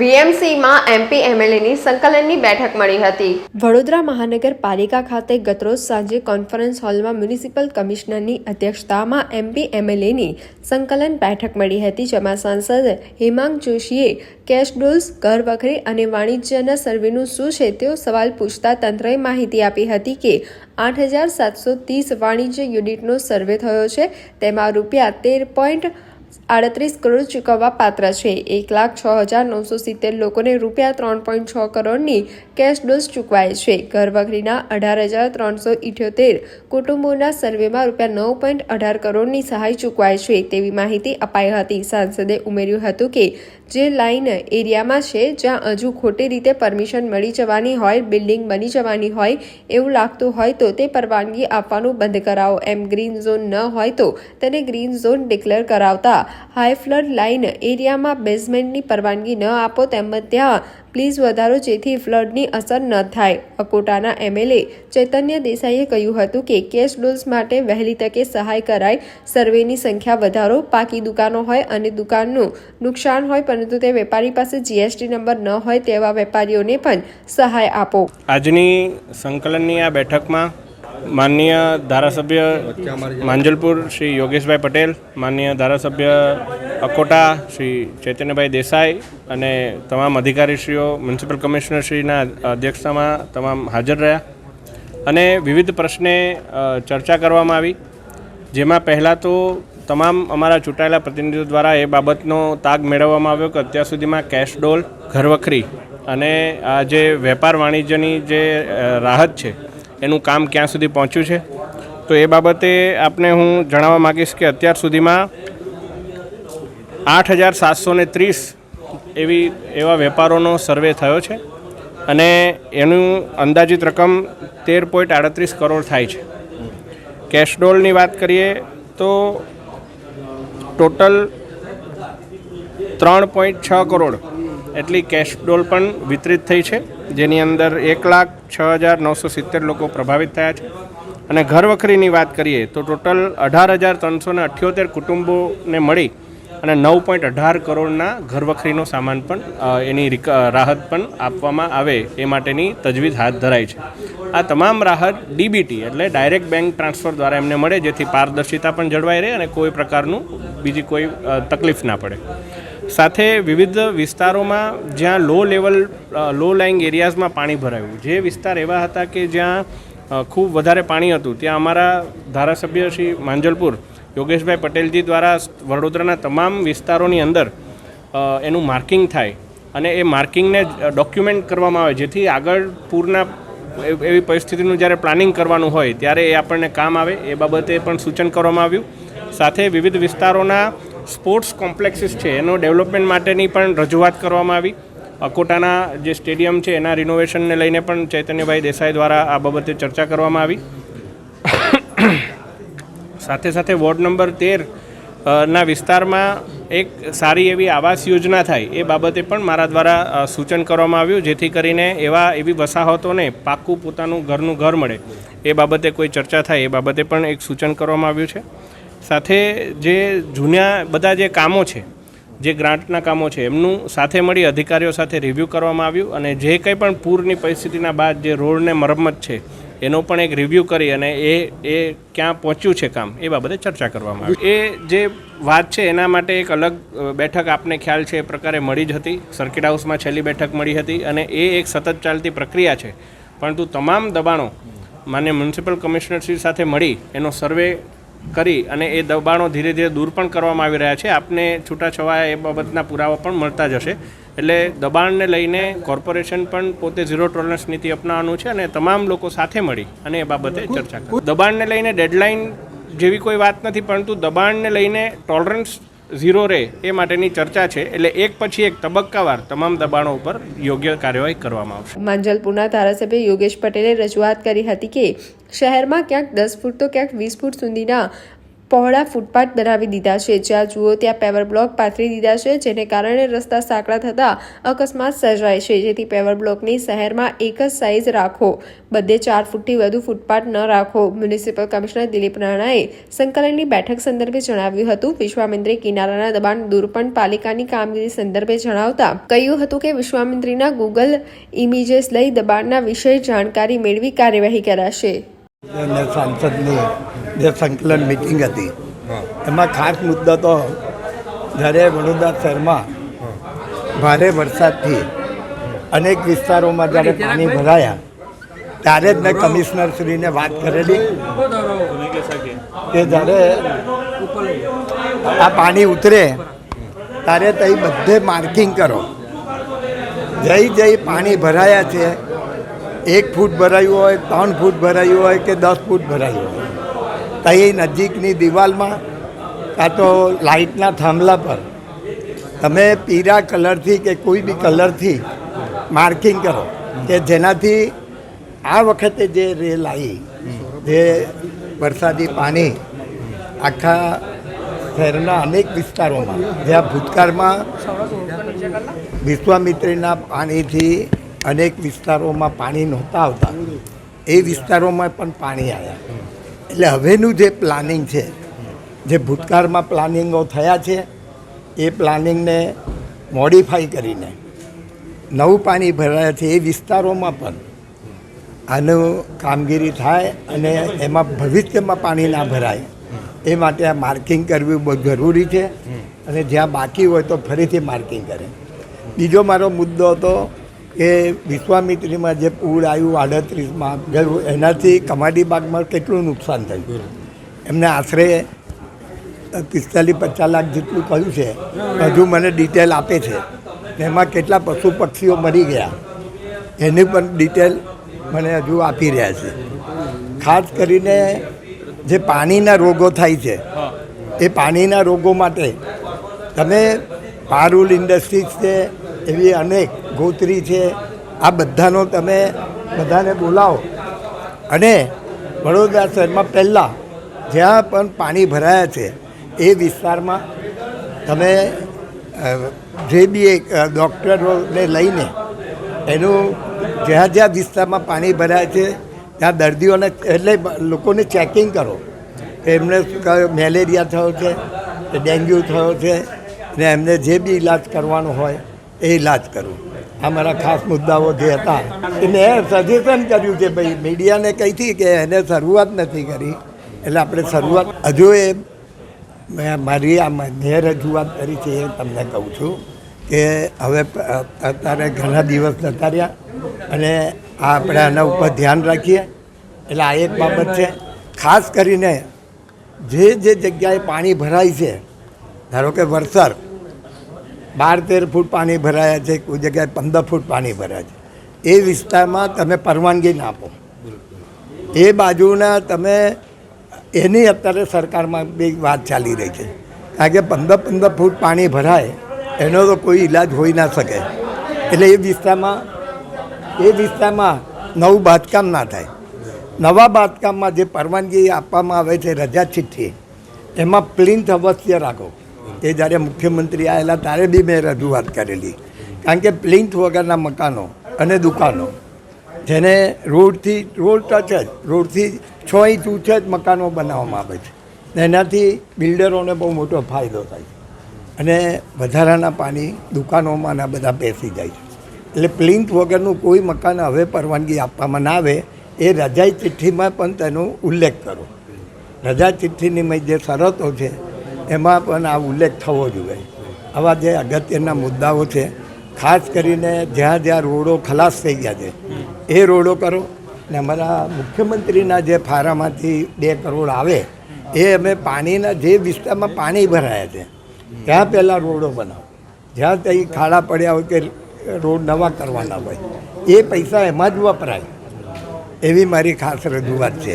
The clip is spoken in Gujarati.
વીએમસીમાં એમપી એમએલએની સંકલનની બેઠક મળી હતી. વડોદરા મહાનગરપાલિકા ખાતે ગતરોજ સાંજે કોન્ફરન્સ હોલમાં મ્યુનિસિપલ કમિશનરની અધ્યક્ષતામાં એમપી એમએલએની સંકલન બેઠક મળી હતી, જેમાં સાંસદ હેમાંગ જોશીએ કેશ ડોલ્સ, ઘર વખરી અને વાણિજ્યના સર્વેનું શું છે તેવો સવાલ પૂછતા તંત્રએ માહિતી આપી હતી કે આઠ હજાર સાતસો ત્રીસ વાણિજ્ય યુનિટનો સર્વે થયો છે. તેમાં રૂપિયા તેર પોઈન્ટ આડત્રીસ કરોડ ચૂકવવા પાત્ર છે. એક લાખ છ હજાર નવસો સિત્તેર લોકોને રૂપિયા ત્રણ પોઈન્ટ છ કરોડની કેશ ડોઝ ચૂકવાય છે. ઘરવખરીના અઢાર હજાર ત્રણસો ઇઠ્યોતેર કુટુંબોના સર્વેમાં રૂપિયા નવ પોઈન્ટ અઢાર કરોડની સહાય ચૂકવાય છે. તેવી માહિતી અપાઈ હતી. સાંસદે ઉમેર્યું હતું કે જે લાઇન એરિયામાં છે, જ્યાં હજુ ખોટી રીતે પરમિશન મળી જવાની હોય, બિલ્ડિંગ બની જવાની હોય, એવું લાગતું હોય તો તે પરવાનગી આપવાનું બંધ કરાવો. એમ ગ્રીન ઝોન ન હોય તો તેને ગ્રીન ઝોન ડિક્લેર કરાવતા. હાઈ ફ્લડ લાઇન એરિયામાં બેઝમેન્ટની પરવાનગી ન આપો, તેમજ ત્યાં પ્લીઝ વધારો જેથી ફ્લડની અસર ન થાય. અકોટાના એમએલએ ચૈતન્ય દેસાઈએ કહ્યું હતું કે કેશ ડોલ્સ માટે વહેલી તકે સહાય કરાય. સર્વેની સંખ્યા વધારો પાકી દુકાનો હોય અને દુકાનનું નુકસાન હોય પરંતુ તે વેપારી પાસે જીએસટી નંબર ન હોય તેવા વેપારીઓને પણ સહાય આપો. આજની સંકલનની આ બેઠકમાં માનનીય ધારાસભ્ય માંજલપુર શ્રી યોગેશભાઈ પટેલ માનનીય ધારાસભ્ય અકોટા શ્રી ચૈતન્યભાઈ દેસાઈ અને તમામ અધિકારીશ્રીઓ, મ્યુનિસિપલ કમિશનરશ્રીના અધ્યક્ષતામાં તમામ હાજર રહ્યા. અને વિવિધ પ્રશ્ને ચર્ચા કરવામાં આવી. જેમાં પહેલાં તો તમામ અમારા ચૂંટાયેલા પ્રતિનિધિઓ દ્વારા એ બાબતનો તાગ મેળવવામાં આવ્યો કે અત્યાર સુધીમાં કેશ ડોલ, ઘરવખરી અને આ જે વેપાર વાણિજ્યની જે રાહત છે, એનું કામ ક્યાં સુધી પહોંચ્યું છે. તો એ બાબતે આપને હું જણાવવા માગીશ કે અત્યાર સુધીમાં આઠ હજાર સાતસો ને ત્રીસ એવી, એવા વેપારોનો સર્વે થયો છે અને એનું અંદાજિત રકમ તેર પોઈન્ટ આડત્રીસ કરોડ થાય છે. કેશડોલની વાત કરીએ તો ટોટલ ત્રણ પોઈન્ટ છ કરોડ એટલી કેશડોલ પણ વિતરિત થઈ છે, જેની અંદર એક લાખ છ હજાર નવસો સિત્તેર લોકો પ્રભાવિત થયા છે. અને ઘરવખરીની વાત કરીએ તો ટોટલ અઢાર હજાર ત્રણસો અઠ્યોતેર કુટુંબોને મળી અને નવ પોઈન્ટ અઢાર કરોડના ઘરવખરીનો સામાન પણ એની રાહત પણ આપવામાં આવે એ માટેની તજવીજ હાથ ધરાઈ છે. આ તમામ રાહત ડીબીટી એટલે ડાયરેક્ટ બેંક ટ્રાન્સફર દ્વારા એમને મળે, જેથી પારદર્શિતા પણ જળવાઈ રહે અને કોઈ પ્રકારનું બીજી કોઈ તકલીફ ના પડે. સાથે વિવિધ વિસ્તારોમાં જ્યાં લો લેવલ લો લાઇંગ એરિયાઝમાં પાણી ભરાયું. જે વિસ્તાર એવા હતા કે જ્યાં ખૂબ વધારે પાણી હતું. ત્યાં અમારા ધારાસભ્ય શ્રી માંજલપુર યોગેશભાઈ પટેલજી દ્વારા વડોદરાના તમામ વિસ્તારોની અંદર એનું માર્કિંગ થાય અને એ માર્કિંગને ડોક્યુમેન્ટ કરવામાં આવે. જેથી આગળ પૂરના એવી પરિસ્થિતિનું જ્યારે પ્લાનિંગ કરવાનું હોય, ત્યારે એ આપણને કામ આવે. એ બાબતે પણ સૂચન કરવામાં આવ્યું. સાથે વિવિધ વિસ્તારોના સ્પોર્ટ્સ કોમ્પ્લેક્સીસ છે, એનો ડેવલપમેન્ટ માટેની પણ રજૂઆત કરવામાં આવી. અકોટાના જે સ્ટેડિયમ છે, એના રિનોવેશનને લઈને પણ ચૈતન્યભાઈ દેસાઈ દ્વારા આ બાબતે ચર્ચા કરવામાં આવી. સાથે સાથે વોર્ડ નંબર તેર ના વિસ્તારમાં એક સારી એવી આવાસ યોજના થાય એ બાબતે પણ મારા દ્વારા સૂચન કરવામાં આવ્યું, જેથી કરીને એવા એવી વસાહતોને પાક્કું પોતાનું ઘરનું ઘર મળે એ બાબતે કોઈ ચર્ચા થાય એ બાબતે પણ એક સૂચન કરવામાં આવ્યું છે. સાથે જે જૂના બધા જે કામો છે, જે ગ્રાન્ટના કામો છે, એમનું સાથે મળી અધિકારીઓ સાથે રિવ્યૂ કરવામાં આવ્યું અને જે કંઈ પણ પૂરની પરિસ્થિતિના બાદ જે રોડને મરમ્મત છે એનો પણ એક રિવ્યૂ કરી અને એ એ ક્યાં પહોંચ્યું છે કામ, એ બાબતે ચર્ચા કરવામાં આવી. એ જે વાત છે એના માટે એક અલગ બેઠક આપને ખ્યાલ છે, એ પ્રકારે મળી જ હતી. સર્કિટ હાઉસમાં છેલ્લી બેઠક મળી હતી અને એ એક સતત ચાલતી પ્રક્રિયા છે. પરંતુ તમામ દબાણો માન્ય મ્યુનિસિપલ કમિશનરશ્રી સાથે મળી, એનો સર્વે કરી અને એ દબાણો ધીરે ધીરે દૂર પણ કરવામાં આવી રહ્યા છે. આપને છૂટાછવાયા એ બાબતના પુરાવા પણ મળતા જશે. એટલે દબાણને લઈને કોર્પોરેશન પણ પોતે ઝીરો ટોલરન્સ નીતિ અપનાવવાનું છે અને તમામ લોકો સાથે મળી અને એ બાબતે ચર્ચા કરી. દબાણને લઈને ડેડલાઇન જેવી કોઈ વાત નથી, પરંતુ દબાણને લઈને ટોલરન્સ ઝીરો રહે એ માટેની ચર્ચા છે, એટલે એક પછી એક તબક્કાવાર તમામ દબાણો ઉપર યોગ્ય કાર્યવાહી કરવામાં આવશે. માંજલપુરના ધારાસભ્ય યોગેશ પટેલે રજૂઆત કરી હતી કે શહેરમાં ક્યાંક દસ ફૂટ તો ક્યાંક વીસ ફૂટ સુધીના પહોળા ફૂટપાથ બનાવી દીધા છે. જ્યાં જુઓ ત્યાં પેવર બ્લોક પાથરી દીધા છે, જેને કારણે રસ્તા સાંકડા થતાં અકસ્માત સર્જાય છે. જેથી પેવર બ્લોકની શહેરમાં એક જ સાઇઝ રાખો. બધે ચાર ફૂટથી વધુ ફૂટપાથ ન રાખો. મ્યુનિસિપલ કમિશનર દિલીપ રાણાએ સંકલનની બેઠક સંદર્ભે જણાવ્યું હતું. વિશ્વામિત્રી કિનારાના દબાણ દૂર પણ પાલિકાની કામગીરી સંદર્ભે જણાવતા કહ્યું હતું કે વિશ્વામિત્રીના ગૂગલ ઇમેજીસ લઈ દબાણના વિશે જાણકારી મેળવી કાર્યવાહી કરાશે. અને સાંસદની જે સંકલન મિટિંગ હતી. એમાં ખાસ મુદ્દો તો જ્યારે વડોદરા શહેરમાં ભારે વરસાદથી અનેક વિસ્તારોમાં જ્યારે પાણી ભરાયા, ત્યારે જ મેં કમિશનરશ્રીને વાત કરેલી કે જ્યારે આ પાણી ઉતરે, ત્યારે તઈ બધે માર્કિંગ કરો. જઈ જઈ પાણી ભરાયા છે એક ફૂટ ભરાયું હોય, ત્રણ ફૂટ ભરાયું હોય કે દસ ફૂટ ભરાયું હોય. ત્યાં નજીકની દિવાલમાં કાં તો લાઇટના થાંભલા પર તમે પીળા કલરથી કે કોઈ બી કલરથી માર્કિંગ કરો કે જેનાથી આ વખતે જે રેલ આવી, જે વરસાદી પાણી આખા શહેરના અનેક વિસ્તારોમાં જ્યાં ભૂતકાળમાં વિશ્વામિત્રીના પાણીથી અનેક વિસ્તારોમાં પાણી નહોતા આવતા. એ વિસ્તારોમાં પણ પાણી આવ્યા. એટલે હવેનું જે પ્લાનિંગ છે, જે ભૂતકાળમાં પ્લાનિંગો થયા છે, એ પ્લાનિંગને મોડિફાઈ કરીને નવું પાણી ભરાયા છે એ વિસ્તારોમાં પણ આનું કામગીરી થાય અને એમાં ભવિષ્યમાં પાણી ના ભરાય. એ માટે આ માર્કિંગ કરવું બહુ જરૂરી છે અને જ્યાં બાકી હોય તો ફરીથી માર્કિંગ કરે. બીજો મારો મુદ્દો હતો કે વિશ્વામિત્રીમાં જે પૂર આવ્યું, આડત્રીસમાં, ગયું, એનાથી કમાડી બાગમાં કેટલું નુકસાન થયું? એમને આશરે પિસ્તાલીસ પચાસ લાખ જેટલું કહ્યું છે. હજુ મને ડિટેલ આપે છે. એમાં કેટલા પશુ પક્ષીઓ મરી ગયા. એની પણ ડિટેલ મને હજુ આપી રહ્યા છે. ખાસ કરીને જે પાણીના રોગો થાય છે, એ પાણીના રોગો માટે તમે પારુલ ઇન્ડસ્ટ્રીઝ છે એવી અનેક ગોત્રી છે, આ બધાનો તમે બધાને બોલાવો. અને વડોદરા શહેરમાં પહેલાં જ્યાં પણ પાણી ભરાયા છે, એ વિસ્તારમાં તમે જે બી એક ડૉક્ટરોને લઈને એનું જ્યાં જ્યાં વિસ્તારમાં પાણી ભરાય છે, ત્યાં દર્દીઓને, એટલે લોકોને ચેકિંગ કરો. એમને મેલેરિયા થયો છે, કે ડેન્ગ્યુ થયો છે, ને એમને જે બી ઈલાજ કરવાનો હોય, એ ઈલાજ કરવું આ મારા ખાસ મુદ્દાઓ જે હતા, એ મેં સજેશન કર્યું છે ભાઈ મીડિયાને કહીથી કે એને શરૂઆત નથી કરી, એટલે આપણે શરૂઆત, હજુ એ મેં મારી આ મેં રજૂઆત કરી છે એ તમને કહું છું કે હવે અત્યારે ઘણા દિવસ જતા રહ્યા અને આ આપણે આના ઉપર ધ્યાન રાખીએ, એટલે આ એક બાબત છે. ખાસ કરીને જે જે જગ્યાએ પાણી ભરાય છે, ધારો કે વરસાદ બાર તેર ફૂટ પાણી ભરાયા છે, કોઈ જગ્યાએ પંદર ફૂટ પાણી ભરાય છે. એ વિસ્તારમાં તમે પરવાનગી ના આપો. એ બાજુના તમે, એની અત્યારે સરકારમાં બી વાત ચાલી રહી છે. કારણ કે પંદર પંદર ફૂટ પાણી ભરાય, એનો તો કોઈ ઈલાજ હોઈ ના શકે. એટલે એ વિસ્તારમાં એ વિસ્તારમાં નવું બાંધકામ ના થાય. નવા બાંધકામમાં જે પરવાનગી આપવામાં આવે છે, રજા ચિઠ્ઠી, એમાં પ્લિન્થ અવશ્ય રાખો. એ જ્યારે મુખ્યમંત્રી આવેલા ત્યારે બી મેં રજૂઆત કરેલી. કારણ કે પ્લિન્થ વગરના મકાનો અને દુકાનો, જેને રોડથી, રોડ ટચ જ, રોડથી છ ઇંચ ઊંચે જ મકાનો બનાવવામાં આવે છે. એનાથી બિલ્ડરોને બહુ મોટો ફાયદો થાય અને વધારાના પાણી દુકાનોમાં બધા બેસી જાય છે. એટલે પ્લિન્થ વગરનું કોઈ મકાન હવે પરવાનગી આપવામાં ના આવે, એ રજાઈ ચિઠ્ઠીમાં પણ તેનો ઉલ્લેખ કરો. રજા ચિઠ્ઠીની મેં જે શરતો છે એમાં પણ આ ઉલ્લેખ થવો જોઈએ. આવા જે અગત્યના મુદ્દાઓ છે ખાસ કરીને જ્યાં જ્યાં રોડો ખલાસ થઈ ગયા છે એ રોડો કરો. ને અમારા મુખ્યમંત્રીના જે ફારામાંથી બે કરોડ આવે એ અમે પાણીના જે વિસ્તારમાં પાણી ભરાયા છે ત્યાં પહેલાં રોડો બનાવો. જ્યાં ત્યાં ખાડા પડ્યા હોય કે રોડ નવા કરવાના હોય એ પૈસા એમાં જ વપરાય. એવી મારી ખાસ રજૂઆત છે.